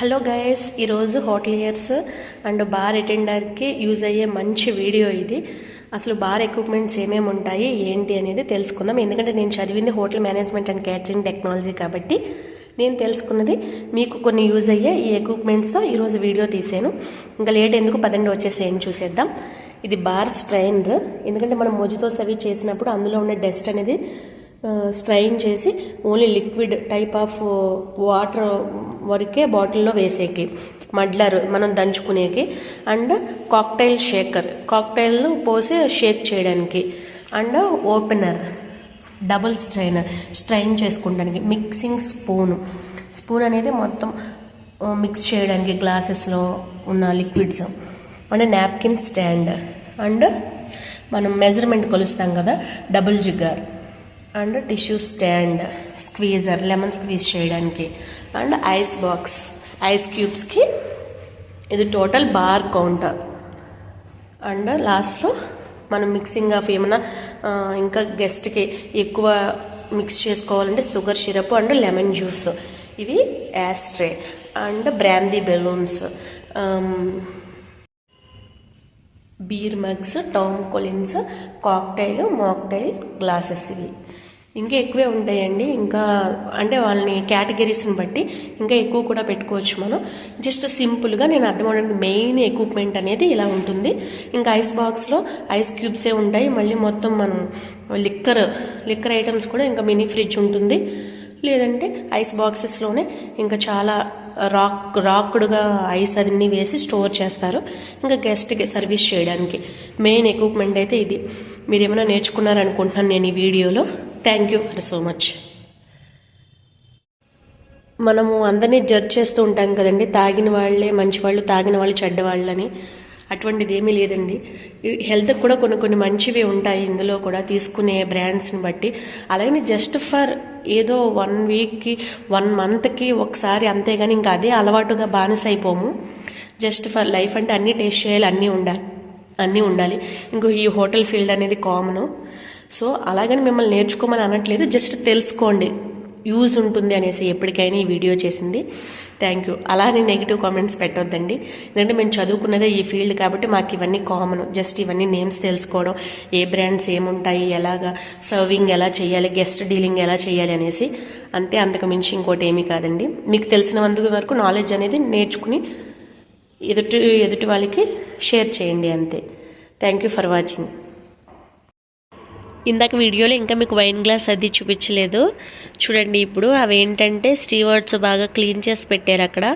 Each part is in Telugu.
హలో గైస్ ఈరోజు హోటలియర్స్ అండ్ బార్ అటెండర్కి యూజ్ అయ్యే మంచి వీడియో ఇది. అసలు బార్ ఎక్విప్మెంట్స్ ఏమేమి ఉంటాయి ఏంటి అనేది తెలుసుకుందాం. ఎందుకంటే నేను చదివింది hotel management and catering technology కాబట్టి నేను తెలుసుకున్నది. మీకు కొన్ని యూజ్ అయ్యే ఈ ఎక్విప్మెంట్స్తో ఈరోజు వీడియో తీసాను. ఇంకా లేట్ ఎందుకు? పదండి వచ్చేసేయండి చూసేద్దాం. ఇది బార్ స్ట్రైనర్. ఎందుకంటే మనం మొజుతో సవి చేసినప్పుడు అందులో ఉన్న డస్ట్ అనేది స్ట్రైన్ చేసి only liquid type of water వరకే బాటిల్లో వేసేకి మడ్లర్ మనం దంచుకునేకి అండ్ కాక్టైల్ షేకర్. కాక్టైల్ పోసి షేక్ చేయడానికి and opener double strainer strain చేసుకోవడానికి మిక్సింగ్ స్పూన్. స్పూన్ అనేది మొత్తం మిక్స్ చేయడానికి గ్లాసెస్లో ఉన్న liquids and napkin stand and మనం మెజర్మెంట్ కొలుస్తాం కదా double jigger and tissue stand squeezer lemon squeeze చేయడానికి. అండ్ ఐస్ బాక్స్ ఐస్ క్యూబ్స్కి ఇది టోటల్ బార్ కౌంటర్. అండ్ లాస్ట్లో మనం మిక్సింగ్ ఆఫ్ ఏమైనా ఇంకా గెస్ట్కి ఎక్కువ మిక్స్ చేసుకోవాలంటే sugar syrup and lemon juice. ఇవి ashtray and brandy balloons. Beer mugs Tom Collins cocktail mocktail glasses ఇవి. ఇంకా ఎక్కువే ఉంటాయండి. ఇంకా అంటే వాళ్ళని కేటగిరీస్ని బట్టి ఇంకా ఎక్కువ కూడా పెట్టుకోవచ్చు మనం. జస్ట్ సింపుల్గా నేను అర్థం అవడానికి మెయిన్ ఎక్విప్మెంట్ అనేది ఇలా ఉంటుంది. ఇంకా ఐస్ బాక్స్లో ఐస్ క్యూబ్సే ఉంటాయి. మళ్ళీ మొత్తం మనం లిక్కర్ లిక్కర్ ఐటమ్స్ కూడా ఇంకా మినీ ఫ్రిడ్జ్ ఉంటుంది. లేదంటే ఐస్ బాక్సెస్లోనే ఇంకా చాలా రాక్ రాక్డ్గా ఐస్ అన్ని వేసి స్టోర్ చేస్తారు. ఇంకా గెస్ట్కి సర్వీస్ చేయడానికి మెయిన్ ఎక్విప్మెంట్ అయితే ఇది. మీరు ఏమైనా నేర్చుకున్నారనుకుంటున్నాను నేను ఈ వీడియోలో. Thank you for so much. మనము అందరినీ జడ్జ్ చేస్తూ ఉంటాం కదండి తాగిన వాళ్ళే మంచి వాళ్ళు తాగిన వాళ్ళు చెడ్డవాళ్ళని. అటువంటిది ఏమీ లేదండి హెల్త్కి కూడా కొన్ని కొన్ని మంచివి ఉంటాయి ఇందులో కూడా తీసుకునే బ్రాండ్స్ని బట్టి. అలాగే జస్ట్ ఫర్ ఏదో వన్ వీక్కి వన్ మంత్కి ఒకసారి అంతేగాని ఇంకా అదే అలవాటుగా బానిస అయిపోము జస్ట్ ఫర్ లైఫ్ అంటే అన్నీ టేస్ట్ చేయాలి అన్నీ ఉండాలి అన్నీ ఉండాలి. ఇంకో ఈ హోటల్ ఫీల్డ్ అనేది కామను. సో అలాగని మిమ్మల్ని నేర్చుకోమని అనట్లేదు జస్ట్ తెలుసుకోండి. యూజ్ ఉంటుంది అనేసి ఎప్పటికైనా ఈ వీడియో చేసింది. థ్యాంక్ యూ అలానే నెగిటివ్ కామెంట్స్ పెట్టొద్దండి. ఎందుకంటే మేము చదువుకున్నదే ఈ ఫీల్డ్ కాబట్టి మాకు ఇవన్నీ కామన్ జస్ట్ ఇవన్నీ నేమ్స్ తెలుసుకోవడం ఏ బ్రాండ్స్ ఏముంటాయి ఎలాగా సర్వింగ్ ఎలా చేయాలి గెస్ట్ డీలింగ్ ఎలా చేయాలి అనేసి అంతే అంతకు మించి ఇంకోటి ఏమీ కాదండి. మీకు తెలిసినందుకు వరకు నాలెడ్జ్ అనేది నేర్చుకుని ఎదుటి ఎదుటి వాళ్ళకి షేర్ చేయండి అంతే. థ్యాంక్ యూ ఫర్ వాచింగ్ ఇందాక వీడియోలో ఇంకా మీకు వైన్ గ్లాస్ అది చూపించలేదు. చూడండి ఇప్పుడు అవి ఏంటంటే స్టీవర్డ్స్ బాగా క్లీన్ చేసి పెట్టారు అక్కడ.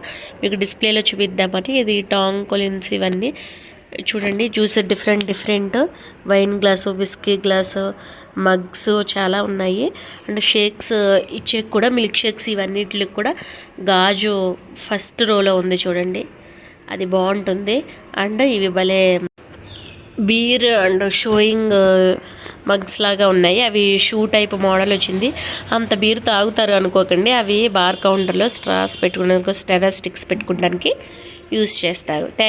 మీకు డిస్ప్లేలో చూపిద్దామని ఇది టాంగ్ కొలిన్స్ ఇవన్నీ. చూడండి juice different different. Wine glass whisky glass mugs చాలా ఉన్నాయి. అండ్ షేక్స్ ఇచ్చే కూడా మిల్క్ షేక్స్ ఇవన్నిటికి కూడా గాజు ఫస్ట్ రోలో ఉంది చూడండి. అది బాగుంటుంది. అండ్ ఇవి భలే beer and showing uh, mugs లాగా ఉన్నాయి. అవి షూ టైప్ మోడల్ వచ్చింది. అంత బీర్ తాగుతారు అనుకోకండి. అవి బార్ కౌంటర్లో స్ట్రాస్ పెట్టుకోవడానికి స్టెరా స్టిక్స్ పెట్టుకోవడానికి యూస్ చేస్తారు. థ్యాంక్